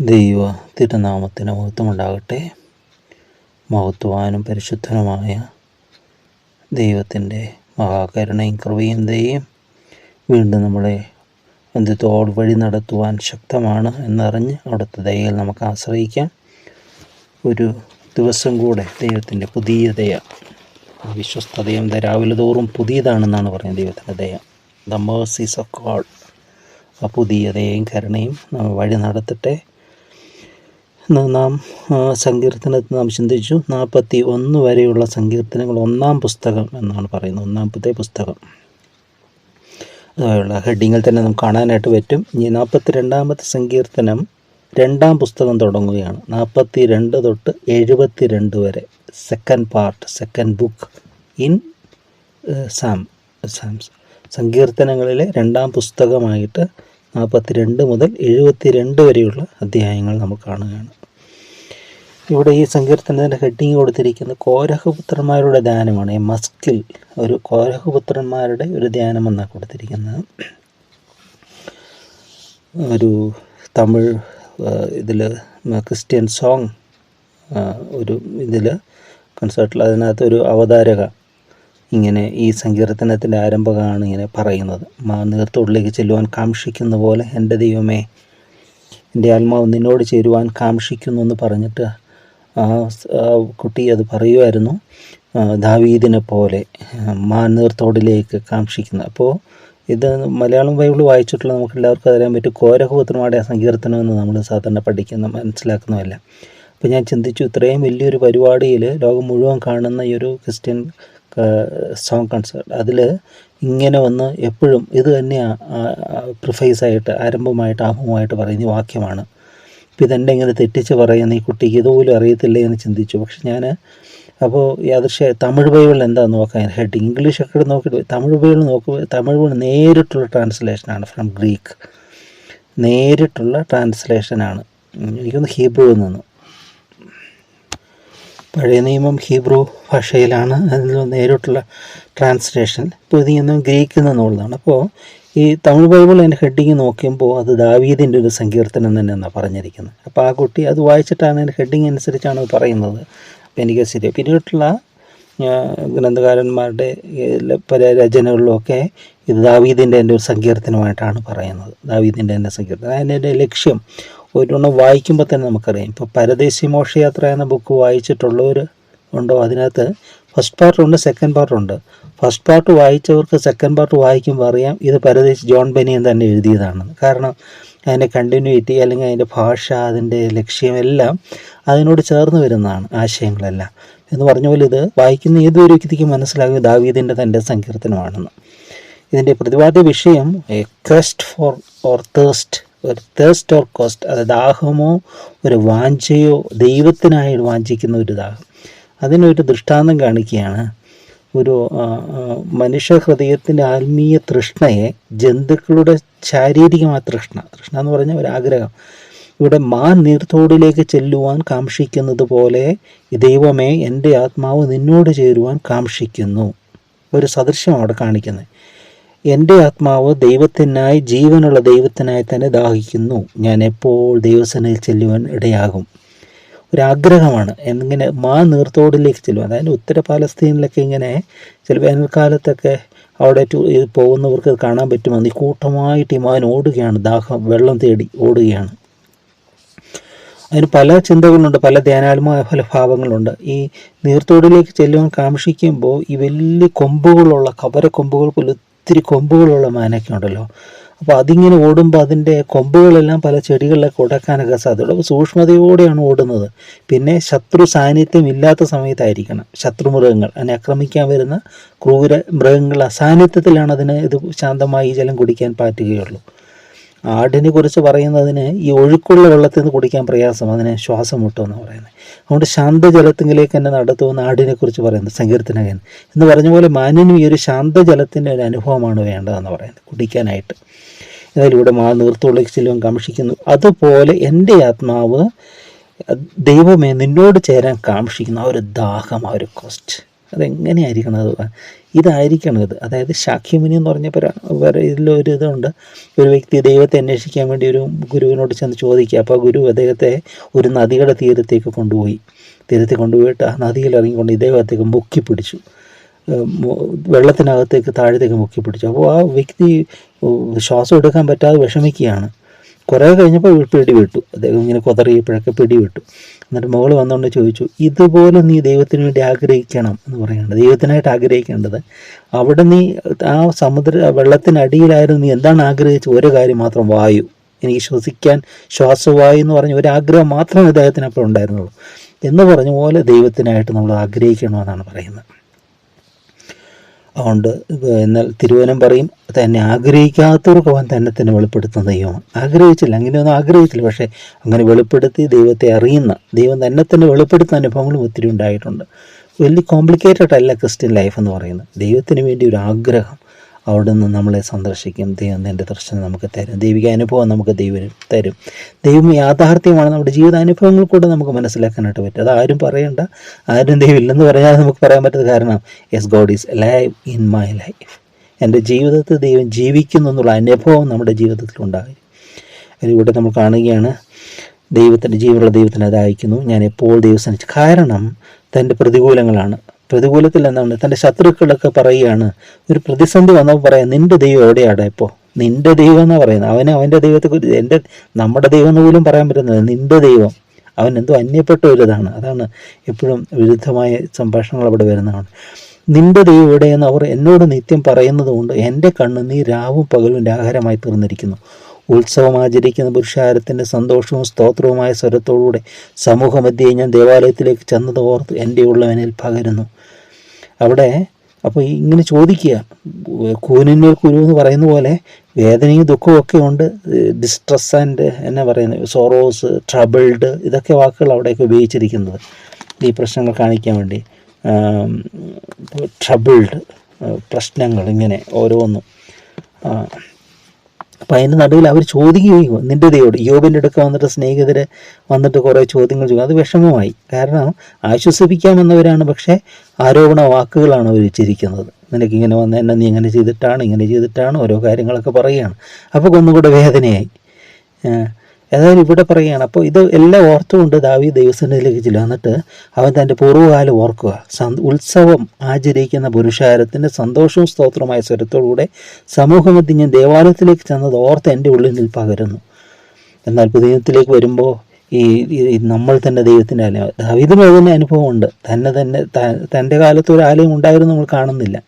ദൈവ തിരുനാമത്തിന് മഹത്വമുണ്ടാകട്ടെ. മഹത്വാനും പരിശുദ്ധനുമായ ദൈവത്തിന്റെ മഹാകരുണയും കൃപയും ദയും വീണ്ടും നമ്മളെ എന്തിത്തോട് വഴി നടത്തുവാൻ ശക്തമാണ് എന്നറിഞ്ഞ് അവിടുത്തെ ദയയിൽ നമുക്ക് ആശ്രയിക്കാം. ഒരു ദിവസം കൂടെ ദൈവത്തിന്റെ പുതിയ ദയ വിശ്വസ്തതയും രാവിലെ തോറും പുതിയതാണെന്നാണ് പറയുന്നത് ദൈവത്തിന്റെ ദയ. ദ മേഴ്സീസ് ഓഫ് ഗോഡ് ആ പുതിയ ദയയും കരുണയും വഴി നടത്തട്ടെ. നാം സങ്കീർത്തനത്തിൽ നാം ചിന്തിച്ചു നാൽപ്പത്തി ഒന്ന് വരെയുള്ള സങ്കീർത്തനങ്ങൾ ഒന്നാം പുസ്തകം എന്നാണ് പറയുന്നത് ഒന്നാമത്തെ പുസ്തകം. അതുപോലുള്ള ഹെഡിങ്ങിൽ തന്നെ നമുക്ക് കാണാനായിട്ട് പറ്റും. ഇനി നാൽപ്പത്തി രണ്ടാമത്തെ സങ്കീർത്തനം രണ്ടാം പുസ്തകം തുടങ്ങുകയാണ്. നാൽപ്പത്തി രണ്ട് തൊട്ട് എഴുപത്തി രണ്ട് വരെ second part second book in psalm psalms സങ്കീർത്തനങ്ങളിലെ രണ്ടാം പുസ്തകമായിട്ട് നാൽപ്പത്തി രണ്ട് മുതൽ എഴുപത്തി രണ്ട് വരെയുള്ള അധ്യായങ്ങൾ നമ്മൾ കാണുകയാണ്. ഇവിടെ ഈ സങ്കീർത്തനത്തിന്റെ ഹെഡിങ് കൊടുത്തിരിക്കുന്ന കോരഹപുത്രന്മാരുടെ ധ്യാനമാണ്. ഈ മസ്കിൽ ഒരു കോരഹപുത്രന്മാരുടെ ഒരു ധ്യാനം എന്നാണ് കൊടുത്തിരിക്കുന്നത്. ഒരു തമിഴ് ഇതിൽ ക്രിസ്ത്യൻ സോങ് ഒരു ഇതിൽ കൺസേർട്ടിൽ അതിനകത്ത് ഒരു അവതാരക ഇങ്ങനെ ഈ സങ്കീർത്തനത്തിന്റെ ആരംഭമാണ് ഇങ്ങനെ പറയുന്നത്. മാ നീർത്തോടിലേക്ക് ചെല്ലുവാൻ കാക്ഷിക്കുന്ന പോലെ എന്റെ ദൈവമേ എന്റെ ആത്മാവ് നിന്നോട് ചേരുവാൻ കാക്ഷിക്കുന്നു എന്ന് പറഞ്ഞിട്ട് ആ കുട്ടി അത് പറയുമായിരുന്നു ദാവീദിനെ പോലെ ആ, മാനീർത്തോടിലേക്ക് കാക്ഷിക്കുന്ന അപ്പോൾ ഇത് മലയാളം ബൈബിൾ വായിച്ചിട്ടുള്ള നമുക്ക് എല്ലാവർക്കും അറിയാൻ പറ്റും കോരഹപുത്രമാടെ സങ്കീർത്തനം എന്ന് നമ്മൾ സാധാരണ പഠിക്കുന്ന മനസ്സിലാക്കുന്നതല്ല. അപ്പോൾ ഞാൻ ചിന്തിച്ചു ഇത്രയും വലിയൊരു പരിപാടിയിൽ ലോകം മുഴുവൻ കാണുന്ന ഈ ഒരു ക്രിസ്ത്യൻ സോങ് കൺസേർട്ട് അതിൽ ഇങ്ങനെ വന്ന് എപ്പോഴും ഇത് തന്നെയാണ് പ്രിഫൈസായിട്ട് ആരംഭമായിട്ട് ആമുഖമായിട്ട് പറയുന്ന വാക്യമാണ്. അപ്പോൾ ഇതെന്നെ ഇങ്ങനെ തെറ്റിച്ച് പറയുന്ന ഈ കുട്ടിക്ക് ഇതുപോലും അറിയത്തില്ലേ എന്ന് ചിന്തിച്ചു. പക്ഷെ ഞാൻ അപ്പോൾ യാദൃശ്യ തമിഴ് ബൈബിൾ എന്താ നോക്കാൻ ഹെഡ് ഇംഗ്ലീഷ് ഒക്കെ നോക്കിയിട്ട് തമിഴ് ബൈബിൾ നോക്കുമ്പോൾ തമിഴ് ബൈബിൾ നേരിട്ടുള്ള ട്രാൻസ്ലേഷനാണ് ഫ്രം ഗ്രീക്ക് നേരിട്ടുള്ള ട്രാൻസ്ലേഷനാണ് എനിക്കൊന്ന് ഹീബ്രുവിൽ നിന്ന് പഴയ നിയമം ഹീബ്രു ഭാഷയിലാണ് അതിൽ നേരിട്ടുള്ള ട്രാൻസ്ലേഷൻ പുതിയ ഗ്രീക്കിൽ നിന്നുള്ളതാണ് അപ്പോൾ ഈ തമിഴ് ബൈബിൾ എന്റെ ഹെഡിങ് നോക്കുമ്പോൾ അത് ദാവീദിന്റെ ഒരു സങ്കീർത്തനം തന്നെ എന്നാണ് പറഞ്ഞിരിക്കുന്നത്. അപ്പോൾ ആ കുട്ടി അത് വായിച്ചിട്ടാണ് എന്റെ ഹെഡിങ് അനുസരിച്ചാണ് അത് പറയുന്നത്. അപ്പോൾ എനിക്ക് ശരി പിന്നീടുള്ള ഗ്രന്ഥകാരന്മാരുടെ പല രചനകളിലുമൊക്കെ ഇത് ദാവീദിന്റെ എന്റെ ഒരു സങ്കീർത്തനമായിട്ടാണ് പറയുന്നത്. ദാവീദിന്റെ എന്റെ സങ്കീർത്തനം. അതിന്റെ ലക്ഷ്യം ഒരെണ്ണം വായിക്കുമ്പോൾ തന്നെ നമുക്കറിയാം. ഇപ്പോൾ പരദേശി മോക്ഷയാത്ര എന്ന ബുക്ക് വായിച്ചിട്ടുള്ളവർ ഉണ്ടോ? അതിനകത്ത് ഫസ്റ്റ് പാർട്ടുണ്ട് സെക്കൻഡ് പാർട്ടുണ്ട് ഫസ്റ്റ് പാർട്ട് വായിച്ചവർക്ക് സെക്കൻഡ് പാർട്ട് വായിക്കുമ്പോൾ അറിയാം ഇത് പരദേശി ജോൺ ബെനിയൻ തന്നെ എഴുതിയതാണെന്ന് കാരണം അതിന്റെ കണ്ടിന്യൂറ്റി അല്ലെങ്കിൽ അതിന്റെ ഭാഷ അതിന്റെ ലക്ഷ്യമെല്ലാം അതിനോട് ചേർന്ന് വരുന്നതാണ് ആശയങ്ങളെല്ലാം. എന്ന് പറഞ്ഞ പോലെ ഇത് വായിക്കുന്ന ഏതൊരു വ്യക്തിക്കും മനസ്സിലാകും ദാവീദിന്റെ തന്റെ സങ്കീർത്തനമാണെന്ന്. ഇതിന്റെ പ്രതിപാദ്യ വിഷയം a crust for or thirst ഒരു തേഴ്സ്റ്റ് ഓർ കോസ്റ്റ് അത് ദാഹമോ ഒരു വാഞ്ചയോ ദൈവത്തിനായി വാഞ്ചിക്കുന്ന ഒരു ദാഹം. അതിനൊരു ദൃഷ്ടാന്തം കാണിക്കുകയാണ്. ഒരു മനുഷ്യ ഹൃദയത്തിന്റെ ആത്മീയ തൃഷ്ണയെ ജന്തുക്കളുടെ ശാരീരികമായ തൃഷ്ണ തൃഷ്ണ എന്ന് പറഞ്ഞാൽ ഒരു ആഗ്രഹം. ഇവിടെ മാ നീർത്തോടിലേക്ക് ചെല്ലുവാൻ കാക്ഷിക്കുന്നത് പോലെ ദൈവമേ എന്റെ ആത്മാവ് നിന്നോട് ചേരുവാൻ കാക്ഷിക്കുന്നു. ഒരു സദൃശ്യം അവിടെ കാണിക്കുന്നത്. എന്റെ ആത്മാവ് ദൈവത്തിനായി ജീവനുള്ള ദൈവത്തിനായി തന്നെ ദാഹിക്കുന്നു. ഞാൻ എപ്പോൾ ദൈവസനയിൽ ചെല്ലുവാൻ ഇടയാകും? ഒരാഗ്രഹമാണ്. എന്നിങ്ങനെ മാ നീർത്തോടിലേക്ക് ചെല്ലും അതായത് ഉത്തര പാലസ്തീനിലൊക്കെ ഇങ്ങനെ ചില വേനൽക്കാലത്തൊക്കെ അവിടെ പോകുന്നവർക്ക് കാണാൻ പറ്റുമെന്ന് ഈ കൂട്ടമായിട്ട് ഈ മാൻ ഓടുകയാണ്. ദാഹം വെള്ളം തേടി ഓടുകയാണ്. അതിന് പല ചിന്തകളുണ്ട്. പല ധ്യാനാത്മക പല ഭാവങ്ങളുണ്ട്. ഈ നീർത്തോടിലേക്ക് ചെല്ലുവാൻ കാക്ഷിക്കുമ്പോൾ ഈ വലിയ കൊമ്പുകളുള്ള കവര കൊമ്പുകൾ പോലെ ഒത്തിരി കൊമ്പുകളുള്ള മാനൊക്കെ ഉണ്ടല്ലോ. അപ്പോൾ അതിങ്ങനെ ഓടുമ്പോൾ അതിന്റെ കൊമ്പുകളെല്ലാം പല ചെടികളിലൊക്കെ ഉടക്കാനൊക്കെ സാധ്യതയുള്ളൂ അപ്പോൾ സൂക്ഷ്മതയോടെയാണ് ഓടുന്നത്. പിന്നെ ശത്രു സാന്നിധ്യം ഇല്ലാത്ത സമയത്തായിരിക്കണം ശത്രുമൃഗങ്ങൾ. അതിനെ ആക്രമിക്കാൻ വരുന്ന ക്രൂര മൃഗങ്ങൾ അസാന്നിധ്യത്തിലാണ് അതിന് ഇത് ശാന്തമായി ജലം കുടിക്കാൻ പറ്റുകയുള്ളൂ. ആടിനെ കുറിച്ച് പറയുന്നതിന് ഈ ഒഴുക്കുള്ള വെള്ളത്തിൽ നിന്ന് കുടിക്കാൻ പ്രയാസം അതിനെ ശ്വാസം മുട്ടുമെന്ന് പറയുന്നത്. അതുകൊണ്ട് ശാന്തജലത്തിലേക്ക് തന്നെ നടത്തുമെന്ന് ആടിനെ കുറിച്ച് പറയുന്നത് സങ്കീർത്തനകൻ. എന്ന് പറഞ്ഞ പോലെ മാനിനും ഈ ഒരു ശാന്തജലത്തിന്റെ ഒരു അനുഭവമാണ് വേണ്ടതെന്ന് പറയുന്നത് കുടിക്കാനായിട്ട്. ഇവിടെ മാ നീർത്തുള്ളിച്ചിലും കാക്ഷിക്കുന്നു. അതുപോലെ എന്റെ ആത്മാവ് ദൈവമേ നിന്നോട് ചേരാൻ കാക്ഷിക്കുന്ന ആ ഒരു ദാഹം ആ ഒരു കോസ്റ്റ്. അതെങ്ങനെയായിരിക്കണം അത്? ഇതായിരിക്കണം ഇത്. അതായത് ശാഖ്യമുനി എന്ന് പറഞ്ഞ ഇതിലൊരു ഇതുണ്ട്. ഒരു വ്യക്തി ദൈവത്തെ അന്വേഷിക്കാൻ വേണ്ടി ഒരു ഗുരുവിനോട് ചെന്ന് ചോദിക്കുക. അപ്പോൾ ഗുരു അദ്ദേഹത്തെ ഒരു നദിയുടെ തീരത്തേക്ക് കൊണ്ടുപോയി. തീരത്തിൽ കൊണ്ടുപോയിട്ട് ആ നദിയിൽ ഇറങ്ങിക്കൊണ്ട് ഇദ്ദേഹത്തേക്ക് മുക്കി പിടിച്ചു. വെള്ളത്തിനകത്തേക്ക് താഴത്തേക്ക് മുക്കി പിടിച്ചു. അപ്പോൾ ആ വ്യക്തി ശ്വാസം എടുക്കാൻ പറ്റാതെ വിഷമിക്കുകയാണ്. കുറേ കഴിഞ്ഞപ്പോൾ പിടിവിട്ടു അദ്ദേഹം ഇങ്ങനെ കൊതറിയപ്പോഴൊക്കെ പിടി വിട്ടു. എന്നിട്ട് മകൾ വന്നുകൊണ്ട് ചോദിച്ചു ഇതുപോലെ നീ ദൈവത്തിന് വേണ്ടി ആഗ്രഹിക്കണം എന്ന് പറയുന്നുണ്ട്. ദൈവത്തിനായിട്ട് ആഗ്രഹിക്കേണ്ടത് അവിടെ നീ ആ സമുദ്ര വെള്ളത്തിനടിയിലായിരുന്നു നീ എന്താണ് ആഗ്രഹിച്ചത്? ഒരു കാര്യം മാത്രം വായു. എനിക്ക് ശ്വസിക്കാൻ ശ്വാസവായു എന്ന് പറഞ്ഞ ഒരു ആഗ്രഹം മാത്രമേ അദ്ദേഹത്തിന് അപ്പോൾ ഉണ്ടായിരുന്നുള്ളൂ. എന്ന് പറഞ്ഞ പോലെ ദൈവത്തിനായിട്ട് നമ്മൾ ആഗ്രഹിക്കണമെന്നാണ് പറയുന്നത്. അതുകൊണ്ട് എന്നാൽ തിരുവനം പറയും തന്നെ ആഗ്രഹിക്കാത്തവർക്ക് അവൻ തന്നെ തന്നെ വെളിപ്പെടുത്തുന്ന ദൈവമാണ്. ആഗ്രഹിച്ചില്ല അങ്ങനെയൊന്നും ആഗ്രഹിച്ചില്ല പക്ഷേ അങ്ങനെ വെളിപ്പെടുത്തി ദൈവത്തെ അറിയുന്ന ദൈവം തന്നെ തന്നെ വെളിപ്പെടുത്തുന്ന അനുഭവങ്ങളും ഒത്തിരി ഉണ്ടായിട്ടുണ്ട്. വലിയ കോംപ്ലിക്കേറ്റഡ് അല്ല ക്രിസ്ത്യൻ ലൈഫ് എന്ന് പറയുന്നത്. ദൈവത്തിന് വേണ്ടി ഒരു ആഗ്രഹം അവിടെ നിന്ന് നമ്മളെ സന്ദർശിക്കും. ദൈവം എന്റെ ദർശനം നമുക്ക് തരും. ദൈവിക അനുഭവം നമുക്ക് ദൈവം തരും. ദൈവം യാഥാർത്ഥ്യമാണ് നമ്മുടെ ജീവിതാനുഭവങ്ങൾ കൂടെ നമുക്ക് മനസ്സിലാക്കാനായിട്ട് പറ്റും. അത് ആരും പറയണ്ട. ആരും ദൈവം ഇല്ലെന്ന് പറഞ്ഞാൽ നമുക്ക് പറയാൻ പറ്റുന്ന കാരണം yes God is live in my life എന്റെ ജീവിതത്തിൽ ദൈവം ജീവിക്കുന്നു എന്നുള്ള അനുഭവം നമ്മുടെ ജീവിതത്തിൽ ഉണ്ടാകും. അതിലൂടെ നമ്മൾ കാണുകയാണ് ദൈവത്തിന്റെ ജീവനുള്ള ദൈവത്തിനെ അയക്കുന്നു ഞാൻ എപ്പോൾ ദൈവം കാരണം തന്റെ പ്രതികൂലങ്ങളാണ്. പ്രതികൂലത്തിൽ എന്താണ് തന്റെ ശത്രുക്കളൊക്കെ പറയുകയാണ് ഒരു പ്രതിസന്ധി വന്നപ്പോൾ പറയാം നിന്റെ ദൈവം എവിടെയാണ് ഇപ്പോൾ നിന്റെ ദൈവം എന്നാണ് പറയുന്നത്? അവന് അവന്റെ ദൈവത്തെ കുറിച്ച് എന്റെ നമ്മുടെ ദൈവം എന്ന് പോലും പറയാൻ പറ്റുന്നത് നിന്റെ ദൈവം. അവൻ എന്തോ അന്യപ്പെട്ട ഒരിതാണ് അതാണ് എപ്പോഴും വിരുദ്ധമായ സംഭാഷണങ്ങൾ അവിടെ വരുന്നതാണ്. നിന്റെ ദൈവം എവിടെയെന്ന് അവർ എന്നോട് നിത്യം പറയുന്നത് കൊണ്ട് എന്റെ കണ്ണ് നീ രാവും പകലും ആഹാരമായി തീർന്നിരിക്കുന്നു. ഉത്സവം ആചരിക്കുന്ന പുരുഷാരത്തിന്റെ സന്തോഷവും സ്തോത്രവുമായ സ്വരത്തോടുകൂടെ സമൂഹമധ്യേ ഞാൻ ദേവാലയത്തിലേക്ക് ചെന്നത് ഓർത്ത് എന്റെ ഉള്ളവനിൽ പകരുന്നു. അവിടെ അപ്പോൾ ഇങ്ങനെ ചോദിക്കുക കൂനിന്മേൽ കുരു എന്ന് പറയുന്ന പോലെ വേദനയും ദുഃഖവും ഒക്കെ ഉണ്ട് ഡിസ്ട്രസ് ആൻഡ് എന്നാ പറയുന്നത് സോറോസ് ട്രബിൾഡ് ഇതൊക്കെ വാക്കുകൾ അവിടെയൊക്കെ ഉപയോഗിച്ചിരിക്കുന്നത്. ഈ പ്രശ്നങ്ങൾ കാണിക്കാൻ വേണ്ടി. ട്രബിൾഡ് പ്രശ്നങ്ങൾ ഇങ്ങനെ ഓരോന്നും. അപ്പം അതിന്റെ നടുവിൽ അവർ ചോദിക്കുകയും നിന്റെ ദൈവോട് യോബിന്റെ അടുക്ക വന്നിട്ട് സ്നേഹിതരെ വന്നിട്ട് കുറേ ചോദ്യങ്ങൾ ചോദിക്കും അത് വിഷമമായി. കാരണം ആശ്വസിപ്പിക്കാമെന്നവരാണ് പക്ഷേ ആരോപണ വാക്കുകളാണ് അവർ ഉച്ചരിക്കുന്നത്. നിനക്ക് ഇങ്ങനെ വന്ന എന്നെ നീ ഇങ്ങനെ ചെയ്തിട്ടാണ് ഇങ്ങനെ ചെയ്തിട്ടാണ് ഓരോ കാര്യങ്ങളൊക്കെ പറയുകയാണ്. അപ്പോൾ ഒന്നുകൂടെ വേദനയായി. ഏതായാലും ഇവിടെ പറയുകയാണ്. അപ്പോൾ ഇത് എല്ലാം ഓർത്തുകൊണ്ട് ദാവി ദൈവസന്നിധിയിലേക്ക് ചെല്ലുക. എന്നിട്ട് അവൻ തന്റെ പൂർവകാലം ഓർക്കുക. ഉത്സവം ആചരിക്കുന്ന പുരുഷാരത്തിന്റെ സന്തോഷവും സ്തോത്രമായ സ്വരത്തോടുകൂടെ സമൂഹമധ്യ ഞാൻ ദേവാലയത്തിലേക്ക് ചെന്നത് ഓർത്ത് എന്റെ ഉള്ളിൽ പകരുന്നു. എന്നാൽ പുതിയത്തിലേക്ക് വരുമ്പോൾ ഈ നമ്മൾ തന്നെ ദൈവത്തിന്റെ ആലയം. ദാവിദിന് തന്നെ അനുഭവമുണ്ട്. തന്നെ തന്നെ തന്റെ കാലത്ത് ഒരു ആലയം ഉണ്ടായിരുന്നു നമ്മൾ കാണുന്നില്ല.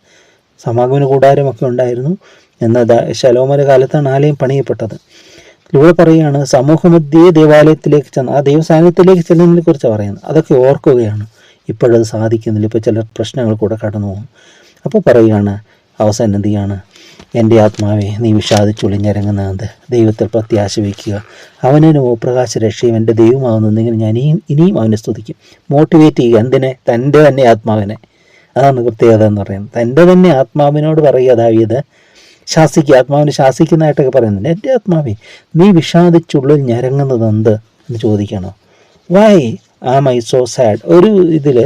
സമാഗമന കൂടാരമൊക്കെ ഉണ്ടായിരുന്നു. എന്നാൽ ശലോമര കാലത്താണ് ആലയം പണിയപ്പെട്ടത്. ഇവിടെ പറയുകയാണ് സമൂഹമധ്യേ ദേവാലയത്തിലേക്ക് ചെന്ന് ആ ദൈവസാന്നിധ്യത്തിലേക്ക് ചെല്ലുന്നതിനെ കുറിച്ച് പറയുന്നത്. അതൊക്കെ ഓർക്കുകയാണ്. ഇപ്പോഴത് സാധിക്കുന്നില്ല. ഇപ്പോൾ ചില പ്രശ്നങ്ങൾ കൂടെ കടന്നു പോകും. അപ്പോൾ പറയുകയാണ് അവസാനം എന്ത് ചെയ്യാണ്? എന്റെ ആത്മാവെ നീ വിഷാദിച്ചൊളിഞ്ഞിറങ്ങുന്നത് ദൈവത്തിൽ പ്രത്യാശ വയ്ക്കുക. അവനെ പ്രകാശ രക്ഷയും എന്റെ ദൈവമാകുന്നെങ്കിൽ ഞാൻ ഇനിയും ഇനിയും അവനെ സ്തുതിക്കും. മോട്ടിവേറ്റ് ചെയ്യുക. എന്തിനെ? തന്റെ തന്നെ ആത്മാവിനെ. അതാണ് പ്രത്യേകത എന്ന് പറയുന്നത്. തന്റെ തന്നെ ആത്മാവിനോട് പറയുക ദാവീദ് ശാസിക്കുക ആത്മാവിനെ ശാസിക്കുന്നതായിട്ടൊക്കെ പറയുന്നുണ്ട്. എന്റെ ആത്മാവേ നീ വിഷാദിച്ചുള്ളിൽ ഞരങ്ങുന്നത് എന്ത് എന്ന് ചോദിക്കണോ. Why am I so sad ഒരു ഇതിൽ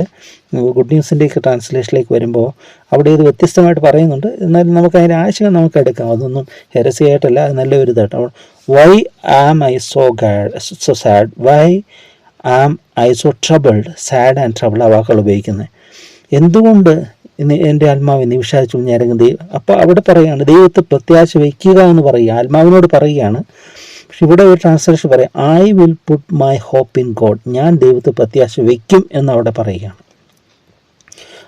ഗുഡ് ന്യൂസിന്റെയൊക്കെ ട്രാൻസ്ലേഷനിലേക്ക് വരുമ്പോൾ അവിടെ ഇത് വ്യത്യസ്തമായിട്ട് പറയുന്നുണ്ട്. എന്നാലും നമുക്ക് അതിന്റെ ആശയം നമുക്ക് എടുക്കാം. അതൊന്നും ഹെരസിയായിട്ടല്ല അത് നല്ലൊരു ഇതായിട്ട് why am I so God so sad why am I so troubled sad and trouble ആ വാക്കുകൾ ഉപയോഗിക്കുന്നത്. എന്തുകൊണ്ട് എന്റെ ആത്മാവ് നീ വിഷാദിച്ചു ഞാനെങ്കിൽ ദൈവം അപ്പോൾ അവിടെ പറയുകയാണ് ദൈവത്തെ പ്രത്യാശ വയ്ക്കുക എന്ന് പറയുക. ആത്മാവിനോട് പറയുകയാണ്. പക്ഷെ ഇവിടെ ഒരു ട്രാൻസ്ലേഷൻ പറയാം I will put my hope in God ഞാൻ ദൈവത്തെ പ്രത്യാശ വയ്ക്കും എന്നവിടെ പറയുകയാണ്.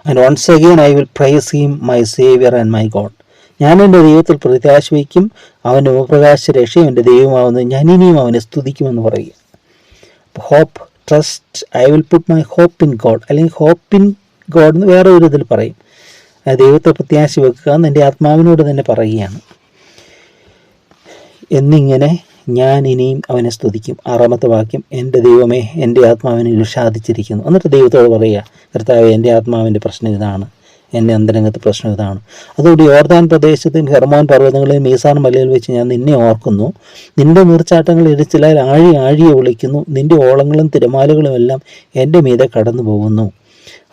And once again I will praise him my saviour and my God ഞാൻ എന്റെ ദൈവത്തിൽ പ്രത്യാശ വയ്ക്കും അവന്റെ ഉപപ്രകാശ രക്ഷയും എന്റെ ദൈവമാവുന്നത് ഞാൻ ഇനിയും അവനെ സ്തുതിക്കുമെന്ന് പറയുക. Hope trust I will put my hope in God അല്ലെങ്കിൽ ഹോപ്പ് ഇൻ ഗോഡ് എന്ന് വേറെ ഒരു ഇതിൽ പറയും. ദൈവത്തെ പ്രത്യാശ വെക്കുക എന്ന് എന്റെ ആത്മാവിനോട് തന്നെ പറയുകയാണ്. എന്നിങ്ങനെ ഞാൻ ഇനിയും അവനെ സ്തുതിക്കും. ആറാമത്തെ വാക്യം എന്റെ ദൈവമേ എന്റെ ആത്മാവിനെ വിഷാദിച്ചിരിക്കുന്നു എന്നിട്ട് ദൈവത്തോട് പറയുക കർത്താവ് എന്റെ ആത്മാവിന്റെ പ്രശ്നം ഇതാണ്. എന്റെ അന്തരംഗത്തെ പ്രശ്നം ഇതാണ്. അതുകൊണ്ട് യോർദാൻ പ്രദേശത്തും ഹെർമോൻ പർവതങ്ങളിലും മീസാർ മലയിൽ വെച്ച് ഞാൻ നിന്നെ ഓർക്കുന്നു. നിന്റെ നീർച്ചാട്ടങ്ങൾ ഇടിച്ചിലാൽ ആഴി ആഴിയെ വിളിക്കുന്നു നിന്റെ ഓളങ്ങളും തിരമാലകളും എല്ലാം എന്റെ മീതെ കടന്നു പോകുന്നു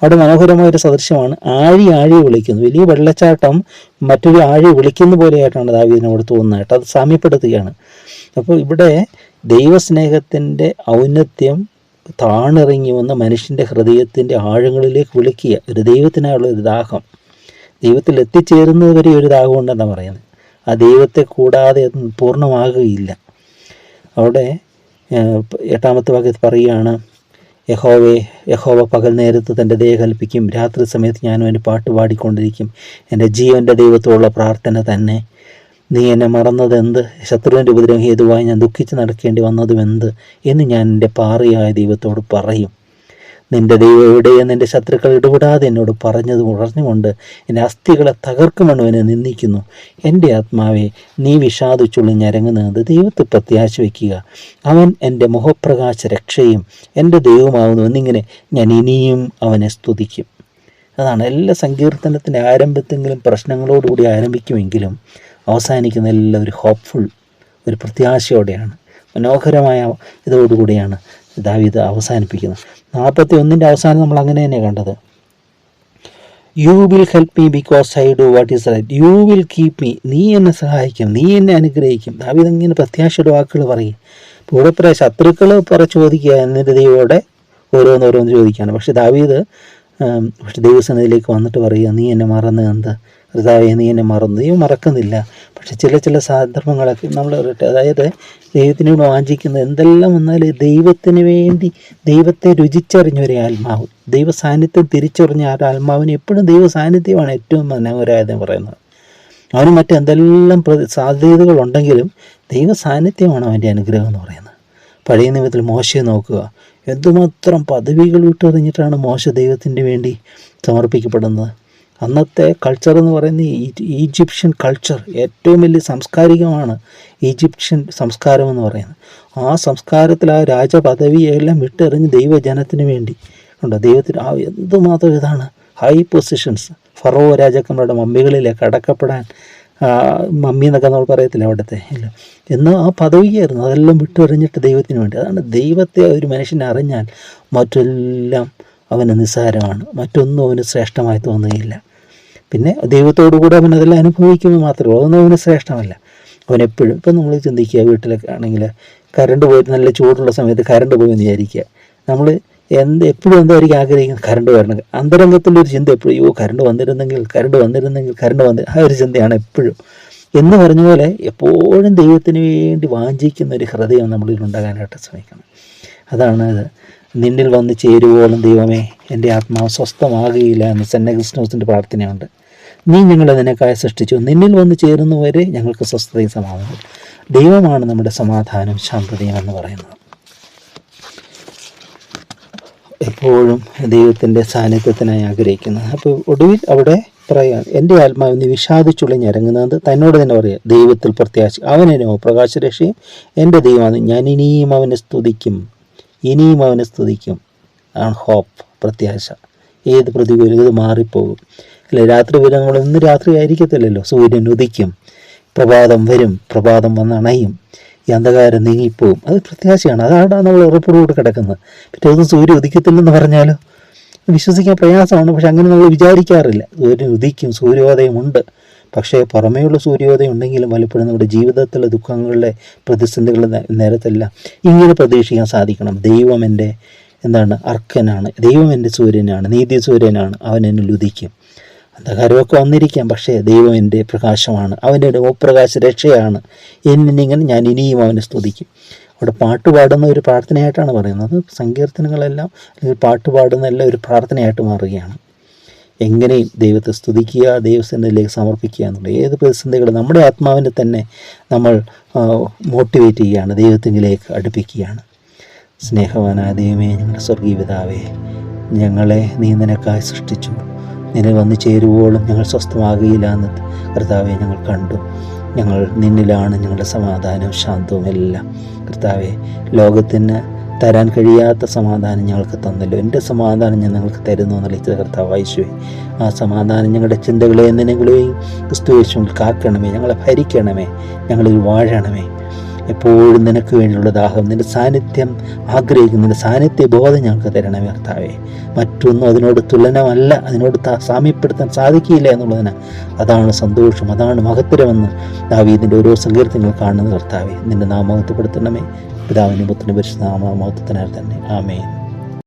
അവിടെ മനോഹരമായ ഒരു സദൃശ്യമാണ്. ആഴി ആഴി വിളിക്കുന്നു. വലിയ വെള്ളച്ചാട്ടം മറ്റൊരു ആഴി വിളിക്കുന്ന പോലെയായിട്ടാണ് ദാവീദിനോട് തോന്നുന്നത്. അത് സാമ്യപ്പെടുത്തുകയാണ്. അപ്പോൾ ഇവിടെ ദൈവസ്നേഹത്തിന്റെ ഔന്നത്യം താണിറങ്ങി വന്ന മനുഷ്യന്റെ ഹൃദയത്തിന്റെ ആഴങ്ങളിലേക്ക് വിളിക്കുക. ഒരു ദൈവത്തിനായുള്ള ഒരു ദാഹം. ദൈവത്തിൽ എത്തിച്ചേരുന്നത് വരെ ഒരു ദാഹം ഉണ്ടെന്നാണ് പറയുന്നത്. ആ ദൈവത്തെ കൂടാതെ പൂർണമാകുകയില്ല. അവിടെ എട്ടാമത്തെ ഭാഗത്ത് പറയുകയാണ് യഹോവേ യഹോവ പകൽ നേരത്ത് തന്റെ ദയ കൽപ്പിക്കും രാത്രി സമയത്ത് ഞാനും എന്റെ പാട്ട് പാടിക്കൊണ്ടിരിക്കും. എന്റെ ജീവന്റെ ദൈവത്തോടുള്ള പ്രാർത്ഥന തന്നെ. നീ എന്നെ മറന്നത് എന്ത്? ശത്രുവിന്റെ ഉപദ്രവം ഹേതുവായി ഞാൻ ദുഃഖിച്ച് നടക്കേണ്ടി വന്നതും എന്ത്? എന്ന് ഞാൻ എന്റെ പാറിയായ ദൈവത്തോട് പറയും. നിന്റെ ദൈവം എവിടെയും നിന്റെ ശത്രുക്കൾ ഇടപെടാതെ എന്നോട് പറഞ്ഞത് ഉറഞ്ഞുകൊണ്ട് എന്റെ അസ്ഥികളെ തകർക്കുമെന്നവനെ നിന്ദിക്കുന്നു. എന്റെ ആത്മാവെ നീ വിഷാദിച്ചുള്ളി ഞരങ്ങുന്നത് ദൈവത്തെ പ്രത്യാശ വയ്ക്കുക അവൻ എന്റെ മുഖപ്രകാശ രക്ഷയും എന്റെ ദൈവമാവുന്നു എന്നിങ്ങനെ ഞാൻ ഇനിയും അവനെ സ്തുതിക്കും. അതാണ് എല്ലാ സങ്കീർത്തനത്തിന്റെ ആരംഭത്തെങ്കിലും പ്രശ്നങ്ങളോടുകൂടി ആരംഭിക്കുമെങ്കിലും അവസാനിക്കുന്ന എല്ലാം ഒരു ഹോപ്പ്ഫുൾ ഒരു പ്രത്യാശയോടെയാണ് മനോഹരമായ ഇതോടുകൂടിയാണ് ദാവീദ് അവസാനിപ്പിക്കുന്നത് നാൽപ്പത്തി ഒന്നിന്റെ അവസാനം നമ്മൾ അങ്ങനെ തന്നെ കണ്ടത്. You will help me because I do what is right you will keep me നീ എന്നെ സഹായിക്കും. നീ എന്നെ അനുഗ്രഹിക്കും. ദാവീദ് ഇങ്ങനെ പ്രത്യാശയുടെ വാക്കുകൾ പറയും. ഇവിടെ പറയാം ശത്രുക്കൾ പറ ചോദിക്കുക എന്നിട്ട് ദൈവോടെ ഓരോന്നോരോന്ന് ചോദിക്കുകയാണ്. പക്ഷെ ദാവീദ് പക്ഷെ ദൈവസന്നിധിയിലേക്ക് വന്നിട്ട് പറയുക നീ എന്നെ മറന്ന് എന്ത്? കർത്താവെ നീ എന്നെ മറന്നു. ദൈവം മറക്കുന്നില്ല. പക്ഷെ ചില ചില സന്ദർഭങ്ങളൊക്കെ നമ്മൾ അതായത് ദൈവത്തിനോട് വാഞ്ചിക്കുന്ന എന്തെല്ലാം വന്നാൽ ദൈവത്തിന് വേണ്ടി ദൈവത്തെ രുചിച്ചറിഞ്ഞ ഒരു ആത്മാവ്. ദൈവ സാന്നിധ്യം തിരിച്ചറിഞ്ഞ ആ ആത്മാവിന് എപ്പോഴും ദൈവ സാന്നിധ്യമാണ് ഏറ്റവും മനോഹരമായതെന്ന് പറയുന്നത്. അവന് മറ്റെന്തെല്ലാം സാധ്യതകളുണ്ടെങ്കിലും ദൈവ സാന്നിധ്യമാണ് അവന്റെ അനുഗ്രഹം എന്ന് പറയുന്നത്. പഴയ നിയമത്തിൽ മോശയെ നോക്കുക. എന്തുമാത്രം പദവികൾ വിട്ടെറിഞ്ഞിട്ടാണ് മോശ ദൈവത്തിന്റെ വേണ്ടി സമർപ്പിക്കപ്പെടുന്നത്? അന്നത്തെ കൾച്ചർ എന്ന് പറയുന്നത് ഈജിപ്ഷ്യൻ കൾച്ചർ ഏറ്റവും വലിയ സാംസ്കാരികമാണ് ഈജിപ്ഷ്യൻ സംസ്കാരം എന്ന് പറയുന്നത്. ആ സംസ്കാരത്തിൽ ആ രാജപദവിയെല്ലാം വിട്ടെറിഞ്ഞ് ദൈവജനത്തിന് വേണ്ടി. ഉണ്ട് ദൈവത്തിന് ആ എന്തുമാത്രം ഇതാണ്? ഹൈ പൊസിഷൻസ് ഫറോ രാജാക്കന്മാരുടെ മമ്മികളിലേക്ക് അടക്കപ്പെടാൻ മമ്മി എന്നൊക്കെ നമ്മൾ പറയത്തില്ല അവിടുത്തെ? ഇല്ല. എന്ന് ആ പദവിയായിരുന്നു. അതെല്ലാം വിട്ടെറിഞ്ഞിട്ട് ദൈവത്തിന് വേണ്ടി. അതാണ് ദൈവത്തെ ഒരു മനുഷ്യനെ അറിഞ്ഞാൽ മറ്റെല്ലാം അവന് നിസ്സാരമാണ്. മറ്റൊന്നും അവന് ശ്രേഷ്ഠമായി തോന്നുകയില്ല. പിന്നെ ദൈവത്തോടു കൂടെ അവൻ അതെല്ലാം അനുഭവിക്കുമ്പോൾ മാത്രമേ അതൊന്നും അവന് ശ്രേഷ്ഠമല്ല. അവൻ എപ്പോഴും ഇപ്പം നമ്മൾ ചിന്തിക്കുക വീട്ടിലൊക്കെ ആണെങ്കിൽ കറണ്ട് പോയിട്ട് നല്ല ചൂടുള്ള സമയത്ത് കറണ്ട് പോയി എന്ന് വിചാരിക്കുക. നമ്മൾ എന്ത് എപ്പോഴും എന്തായിരിക്കും ആഗ്രഹിക്കുന്നത്? കറണ്ട് വരണം. അന്തരംഗത്തിന്റെ ഒരു ചിന്ത എപ്പോഴും അയ്യോ കറണ്ട് വന്നിരുന്നെങ്കിൽ കറണ്ട് വന്നിരുന്നെങ്കിൽ കറണ്ട് വന്ന് ആ ഒരു ചിന്തയാണ് എപ്പോഴും. എന്ന് പറഞ്ഞ പോലെ എപ്പോഴും ദൈവത്തിന് വേണ്ടി വാഞ്ചിക്കുന്ന ഒരു ഹൃദയം നമ്മളിൽ ഉണ്ടാകാനായിട്ട് ശ്രമിക്കണം. അതാണ് അത്. നിന്നിൽ വന്ന് ചേരുവോളം ദൈവമേ എന്റെ ആത്മാവ് സ്വസ്ഥമാകുകയില്ല എന്ന് സെന്നഗസ്നോസിന്റെ പ്രാർത്ഥനയുണ്ട്. നീ ഞങ്ങളെ നിനക്കായി സൃഷ്ടിച്ചു. നിന്നിൽ വന്ന് ചേരുന്നവരെ ഞങ്ങൾക്ക് സ്വസ്ഥതയും സമാധാനം ദൈവമാണ് നമ്മുടെ സമാധാനം ശാന്തതയും എന്ന് പറയുന്നത്. എപ്പോഴും ദൈവത്തിന്റെ സാന്നിധ്യത്തിനായി ആഗ്രഹിക്കുന്നത്. അപ്പോൾ ഒടുവിൽ അവിടെ പറയുകയാണ് എന്റെ ആത്മാവ് നീ വിഷാദിച്ചുള്ളി ഞരങ്ങുന്നത് തന്നോട് തന്നെ പറയുക ദൈവത്തിൽ പ്രത്യാശ. അവനെനോ പ്രകാശരക്ഷയും എന്റെ ദൈവമാണ്. ഞാൻ ഇനിയും അവനെ സ്തുതിക്കും. ഇനിയും അവനെ സ്തുതിക്കും. ആണ് ഹോപ്പ് പ്രത്യാശ. ഏത് പ്രതികൂലം ഇത് മാറിപ്പോകും. അല്ലെ? രാത്രി വരെ. നമ്മൾ ഇന്ന് രാത്രി ആയിരിക്കത്തില്ലല്ലോ. സൂര്യൻ ഉദിക്കും. പ്രഭാതം വരും. പ്രഭാതം വന്നണയും ഈ അന്ധകാരം നീങ്ങിപ്പോവും. അത് പ്രത്യാശയാണ്. അതാണ് നമ്മൾ ഉറപ്പോടുകൂടി കിടക്കുന്നത്. പിറ്റേ ദിവസം സൂര്യൻ ഉദിക്കത്തില്ലെന്ന് പറഞ്ഞാലോ? വിശ്വസിക്കാൻ പ്രയാസമാണ്. പക്ഷെ അങ്ങനെ നമ്മൾ വിചാരിക്കാറില്ല. സൂര്യൻ ഉദിക്കും. സൂര്യോദയമുണ്ട് പക്ഷേ പുറമേയുള്ള സൂര്യോദയം ഉണ്ടെങ്കിലും പലപ്പോഴും നമ്മുടെ ജീവിതത്തിലെ ദുഃഖങ്ങളുടെ പ്രതിസന്ധികളുടെ നേരത്തെല്ലാം ഇങ്ങനെ പ്രതീക്ഷിക്കാൻ സാധിക്കണം. ദൈവം എന്റെ എന്താണ് അർക്കനാണ്. ദൈവം എന്റെ സൂര്യനാണ്. നീതി സൂര്യനാണ്. അവൻ എന്നിൽ ഉദിക്കും. അന്ധകാരമൊക്കെ വന്നിരിക്കാം. പക്ഷേ ദൈവം എന്റെ പ്രകാശമാണ്. അവന്റെ ഓപ്രകാശ രക്ഷയാണ്. എന്നിങ്ങനെ ഞാൻ ഇനിയും അവനെ സ്തുതിക്കും. അവിടെ പാട്ട് പാടുന്ന ഒരു പ്രാർത്ഥനയായിട്ടാണ് പറയുന്നത്. സങ്കീർത്തനങ്ങളെല്ലാം അല്ലെങ്കിൽ പാട്ട് പാടുന്ന എല്ലാം ഒരു പ്രാർത്ഥനയായിട്ട് മാറുകയാണ്. എങ്ങനെയും ദൈവത്തെ സ്തുതിക്കുക ദൈവസന്നിധിയിലേക്ക് സമർപ്പിക്കുക എന്നുള്ള ഏത് പ്രതിസന്ധികൾ നമ്മുടെ ആത്മാവിനെ തന്നെ നമ്മൾ മോട്ടിവേറ്റ് ചെയ്യുകയാണ്. ദൈവത്തിങ്കിലേക്ക് അടുപ്പിക്കുകയാണ്. സ്നേഹവാനായ ദൈവമേ ഞങ്ങളുടെ സ്വർഗീയ പിതാവേ ഞങ്ങളെ നീ നിനക്കായി സൃഷ്ടിച്ചു. നിന്നെ വന്ന് ചേരുവോളം ഞങ്ങൾ സ്വസ്ഥമാകുകയില്ല എന്ന് കർത്താവെ ഞങ്ങൾ കണ്ടു. ഞങ്ങൾ നിന്നിലാണ് ഞങ്ങളുടെ സമാധാനവും ശാന്തവും എല്ലാം. കർത്താവെ ലോകത്തിന് തരാൻ കഴിയാത്ത സമാധാനം ഞങ്ങൾക്ക് തന്നല്ലോ. എന്റെ സമാധാനം ഞാൻ നിങ്ങൾക്ക് തരുന്നു എന്നുള്ള കർത്താവ് യേശുവേ. ആ സമാധാനം ഞങ്ങളുടെ ചിന്തകളെ എന്തിനെങ്കിലെയും ക്രിസ്തു കാക്കണമേ ഞങ്ങളെ ഭരിക്കണമേ ഞങ്ങളിൽ വാഴണമേ. എപ്പോഴും നിനക്ക് വേണ്ടിയുള്ള ദാഹം നിന്റെ സാന്നിധ്യം ആഗ്രഹിക്കുന്ന നിന്റെ സാന്നിധ്യ ബോധം ഞങ്ങൾക്ക് തരണമേ കർത്താവേ. മറ്റൊന്നും അതിനോട് തുലനമല്ല അതിനോട് സാമ്യപ്പെടുത്താൻ സാധിക്കില്ല എന്നുള്ളതിന് അതാണ് സന്തോഷം അതാണ് മഹത്തരമെന്ന് ദാവീദിന്റെ ഓരോ സങ്കീർത്തങ്ങൾ കാണുന്ന കർത്താവേ. നിന്റെ നാമകത്വപ്പെടുത്തണമേ പിതാവിന്റെ പുത്രന്റെ പരിശുദ്ധ നാമ തന്നെ. ആമേൻ.